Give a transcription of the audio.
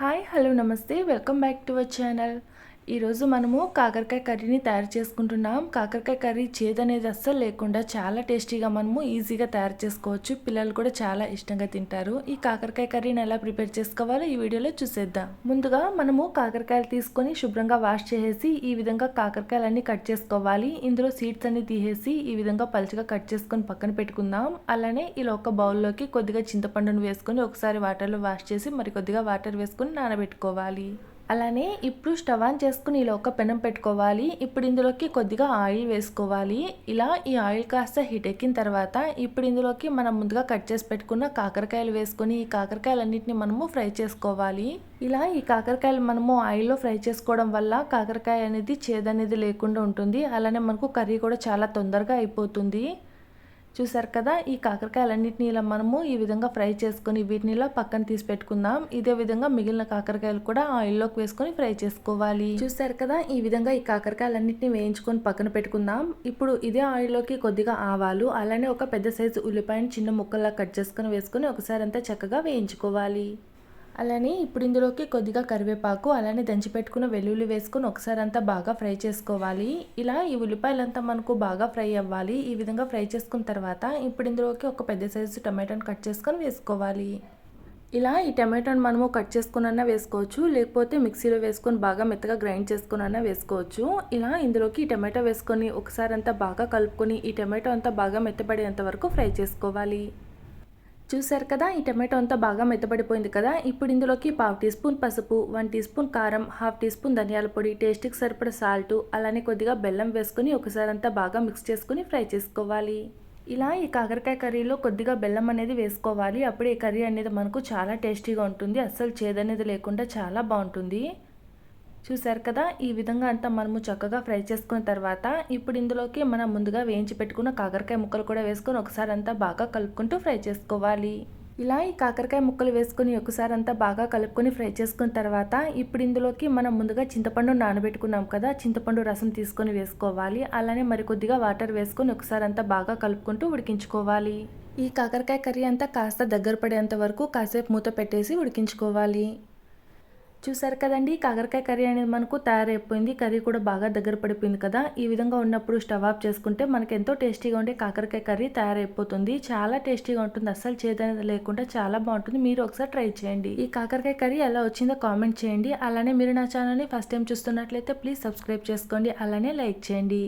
Hi, hello, namaste, welcome back to our channel. ఈరోజు మనము కాకరకాయ కర్రీని తయారు చేసుకుంటున్నాం. కాకరకాయ కర్రీ చేదు అనేది అస్సలు లేకుండా చాలా టేస్టీగా మనము ఈజీగా తయారు చేసుకోవచ్చు. పిల్లలు కూడా చాలా ఇష్టంగా తింటారు. ఈ కాకరకాయ కర్రీని ఎలా ప్రిపేర్ చేసుకోవాలో ఈ వీడియోలో చూసేద్దాం. ముందుగా మనము కాకరకాయలు తీసుకొని శుభ్రంగా వాష్ చేసేసి ఈ విధంగా కాకరకాయలన్నీ కట్ చేసుకోవాలి. ఇందులో సీడ్స్ అన్ని తీసేసి ఈ విధంగా పలుచగా కట్ చేసుకొని పక్కన పెట్టుకుందాం. అలానే ఇలా ఒక బౌల్లోకి కొద్దిగా చింతపండును వేసుకొని ఒకసారి వాటర్లో వాష్ చేసి మరి కొద్దిగా వాటర్ వేసుకొని నానబెట్టుకోవాలి. అలానే ఇప్పుడు స్టవ్ ఆన్ చేసుకుని ఇలా ఒక పెనం పెట్టుకోవాలి. ఇప్పుడు ఇందులోకి కొద్దిగా ఆయిల్ వేసుకోవాలి. ఇలా ఈ ఆయిల్ కాస్త హీట్ ఎక్కిన తర్వాత ఇప్పుడు ఇందులోకి మనం ముందుగా కట్ చేసి పెట్టుకున్న కాకరకాయలు వేసుకొని ఈ కాకరకాయలన్నింటినీ మనము ఫ్రై చేసుకోవాలి. ఇలా ఈ కాకరకాయలు మనము ఆయిల్లో ఫ్రై చేసుకోవడం వల్ల కాకరకాయ అనేది చేదనేది లేకుండా ఉంటుంది. అలానే మనకు కర్రీ కూడా చాలా తొందరగా అయిపోతుంది. చూసారు కదా ఈ కాకరకాయలన్నింటినీ ఇలా మనము ఈ విధంగా ఫ్రై చేసుకొని వీటిని ఇలా పక్కన తీసి పెట్టుకుందాం. ఇదే విధంగా మిగిలిన కాకరకాయలు కూడా ఆయిల్లోకి వేసుకొని ఫ్రై చేసుకోవాలి. చూసారు కదా ఈ విధంగా ఈ కాకరకాయలన్నింటినీ వేయించుకొని పక్కన పెట్టుకుందాం. ఇప్పుడు ఇదే ఆయిల్లోకి కొద్దిగా ఆవాలు అలానే ఒక పెద్ద సైజు ఉల్లిపాయని చిన్న ముక్కల్లా కట్ చేసుకొని వేసుకొని ఒకసారి అంతా చక్కగా వేయించుకోవాలి. అలానే ఇప్పుడు ఇందులోకి కొద్దిగా కరివేపాకు అలానే దంచిపెట్టుకున్న వెల్లుల్లి వేసుకొని ఒకసారి అంతా బాగా ఫ్రై చేసుకోవాలి. ఇలా ఈ ఉల్లిపాయలంతా మనకు బాగా ఫ్రై అవ్వాలి. ఈ విధంగా ఫ్రై చేసుకున్న తర్వాత ఇప్పుడు ఇందులోకి ఒక పెద్ద సైజు టమాటాను కట్ చేసుకొని వేసుకోవాలి. ఇలా ఈ టమాటాను మనము కట్ చేసుకున్న వేసుకోవచ్చు. లేకపోతే మిక్సీలో వేసుకొని బాగా మెత్తగా గ్రైండ్ చేసుకున్న వేసుకోవచ్చు. ఇలా ఇందులోకి ఈ టమాటో వేసుకొని ఒకసారి అంతా బాగా కలుపుకొని ఈ టమాటో అంతా బాగా మెత్తపడేంత వరకు ఫ్రై చేసుకోవాలి. చూసారు కదా ఈ టమాటో అంతా బాగా మెత్తబడిపోయింది కదా ఇప్పుడు ఇందులోకి పావు టీ స్పూన్ పసుపు వన్ టీ స్పూన్ కారం హాఫ్ టీ స్పూన్ ధనియాల పొడి టేస్ట్కి సరిపడ సాల్ట్ అలానే కొద్దిగా బెల్లం వేసుకొని ఒకసారి అంతా బాగా మిక్స్ చేసుకుని ఫ్రై చేసుకోవాలి. ఇలా ఈ కాకరకాయ కర్రీలో కొద్దిగా బెల్లం అనేది వేసుకోవాలి. అప్పుడు ఈ కర్రీ అనేది మనకు చాలా టేస్టీగా ఉంటుంది. అస్సలు చేదనేది లేకుండా చాలా బాగుంటుంది. చూసారు కదా? ఈ విధంగా అంతా మనము చక్కగా ఫ్రై చేసుకున్న తర్వాత ఇప్పుడు ఇందులోకి మనం ముందుగా వేయించి పెట్టుకున్న కాకరకాయ ముక్కలు కూడా వేసుకొని ఒకసారి అంతా బాగా కలుపుకుంటూ ఫ్రై చేసుకోవాలి. ఇలా ఈ కాకరకాయ ముక్కలు వేసుకొని ఒకసారి అంతా బాగా కలుపుకొని ఫ్రై చేసుకున్న తర్వాత ఇప్పుడు ఇందులోకి మనం ముందుగా చింతపండు నానబెట్టుకున్నాం కదా? చింతపండు రసం తీసుకొని వేసుకోవాలి. అలానే మరికొద్దిగా వాటర్ వేసుకొని ఒకసారి అంతా బాగా కలుపుకుంటూ ఉడికించుకోవాలి. ఈ కాకరకాయ కర్రీ అంతా కాస్త దగ్గర పడేంత వరకు కాసేపు మూత పెట్టేసి ఉడికించుకోవాలి. చూసారు కదండి కాకరకాయ కర్రీ అనేది మనకు తయారైపోయింది కర్రీ కూడా బాగా దగ్గర పడిపోయింది కదా. ఈ విధంగా ఉన్నప్పుడు స్టవ్ ఆఫ్ చేసుకుంటే మనకు ఎంతో టేస్టీగా ఉండే కాకరకాయ కర్రీ తయారైపోతుంది. చాలా టేస్టీగా ఉంటుంది అస్సలు చేదనేది లేకుండా చాలా బాగుంటుంది. మీరు ఒకసారి ట్రై చేయండి. ఈ కాకరకాయ కర్రీ ఎలా వచ్చిందో కామెంట్ చేయండి. అలానే మీరు నా ఛానల్ని ఫస్ట్ టైం చూస్తున్నట్లయితే ప్లీజ్ సబ్స్క్రైబ్ చేసుకోండి అలానే లైక్ చేయండి.